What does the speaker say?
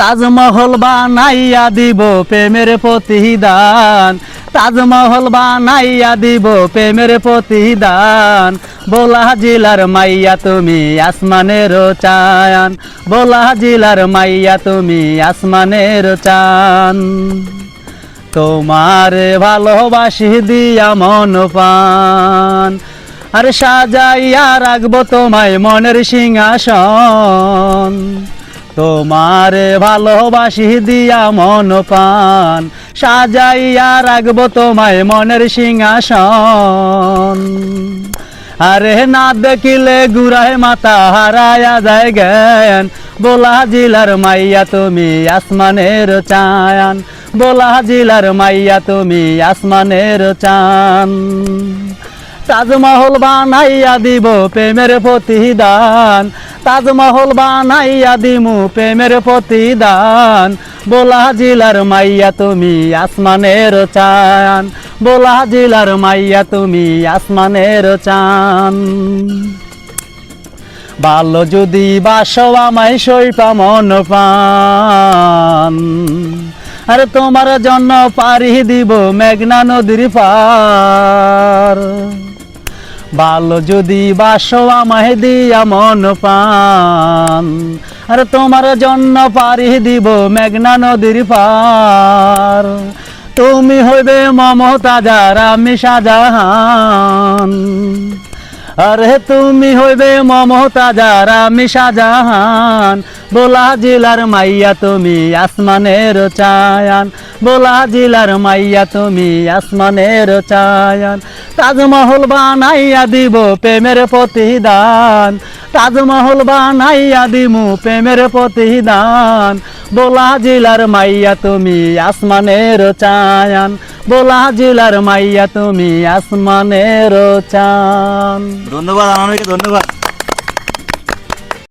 তাজমহল বানাইয়া দিব প্রেমের প্রতিদান। তাজমহল বানাইয়া দিব প্রেমের প্রতিদান। বোলা জিলার মাইয়া তুমি আসমানের চায়ান বোলা জিলার মাইয়া তুমি আসমানের চান তোমার ভালোবাসি দিয়া মন পান। আর সাজাইয়া রাখব তোমায় মনের সিংহাসন। তোমার ভালোবাসি দিয়া মন পান সাজাইয়া রাখব তোমায় মনের সিংহাসন। আরে না দেখিলে গুড়ায় মাথা হারায়া যায় জ্ঞান, বোলা জিলার মাইয়া তুমি আসমানের চায়ান বোলা জিলার মাইয়া তুমি আসমানের চান তাজমহল বানাইয়া দিব প্রেমের প্রতিদান তাজমহল বানাইয়া দিমু প্রেমের প্রতিদান। বোলা জিলার মাইয়া তুমি আসমানের চান বোলা জিলার মাইয়া তুমি আসমানের চান ভালো যদি বাসো আমায় সইপা মন পান। আর তোমার জন্য পারি দিব মেঘনা নদীর পার। ভালো যদি বাসো আমায় দিয়া মন পান, আর তোমার জন্য পারি দিব মেঘনা নদীর পার। তুমি হইবে মমতাজার আমি শাহজাহান, আরে তুমি হইবে মমতাজার আমি শাহজাহান বোলা জিলার মাইয়া তুমি আসমানের চায়ান। বোলা জিলার মাইয়া তুমি আসমানের চায়ান। তাজমহল বানাইয়া দিব প্রেমের প্রতিদান। তাজমহল বানাইয়া দিমু প্রেমের প্রতিদান। বোলা জিলার মাইয়া তুমি আসমানের চায়ান। বোলা জিলার মাইয়া তুমি আসমানের চান ধন্যবাদ আমাকে ধন্যবাদ।